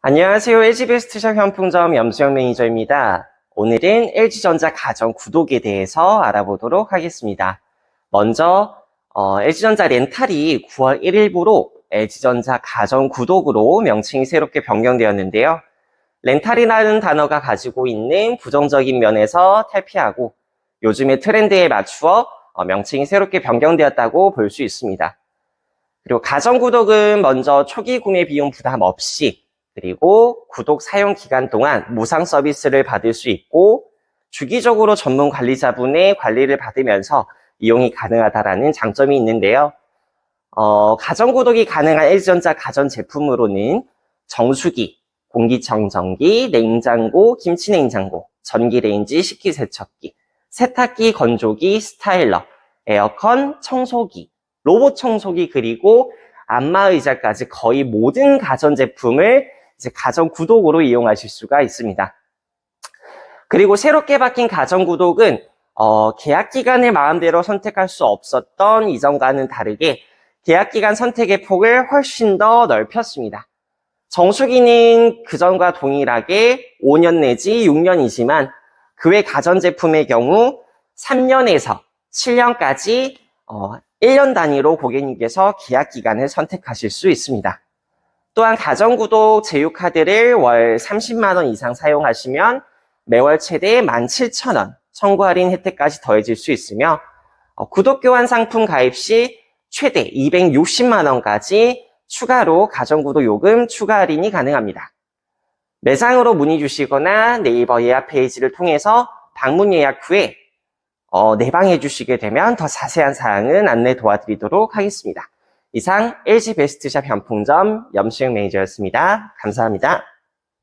안녕하세요. LG베스트샵 현풍점 염수영 매니저입니다. 오늘은 LG전자 가전 구독에 대해서 알아보도록 하겠습니다. 먼저 어, LG전자 렌탈이 9월 1일부로 LG전자 가전 구독으로 명칭이 새롭게 변경되었는데요. 렌탈이라는 단어가 가지고 있는 부정적인 면에서 탈피하고 요즘의 트렌드에 맞추어 어, 명칭이 새롭게 변경되었다고 볼 수 있습니다. 그리고 가전 구독은 먼저 초기 구매 비용 부담 없이 그리고 구독 사용 기간 동안 무상 서비스를 받을 수 있고 주기적으로 전문 관리자분의 관리를 받으면서 이용이 가능하다라는 장점이 있는데요. 어, 가전 구독이 가능한 LG전자 가전 제품으로는 정수기, 공기청정기, 냉장고, 김치냉장고, 전기레인지, 식기세척기, 세탁기, 건조기, 스타일러, 에어컨, 청소기, 로봇 청소기 그리고 안마 의자까지 거의 모든 가전 제품을 이제 가전 구독으로 이용하실 수가 있습니다. 그리고 새롭게 바뀐 가전 구독은 어, 계약 기간을 마음대로 선택할 수 없었던 이전과는 다르게 계약 기간 선택의 폭을 훨씬 더 넓혔습니다. 정수기는 그전과 동일하게 5년 내지 6년이지만 그 외 가전제품의 경우 3년에서 7년까지 어, 1년 단위로 고객님께서 계약 기간을 선택하실 수 있습니다. 또한 가전구독 제휴카드를 월 30만원 이상 사용하시면 매월 최대 17,000원 청구 할인 혜택까지 더해질 수 있으며 어, 구독 교환 상품 가입 시 최대 260만원까지 추가로 가전구독 요금 추가 할인이 가능합니다. 매장으로 문의 주시거나 네이버 예약 페이지를 통해서 방문 예약 후에 어, 내방해 주시게 되면 더 자세한 사항은 안내 도와드리도록 하겠습니다. 이상 LG 베스트샵 현풍점 염수영 매니저였습니다. 감사합니다.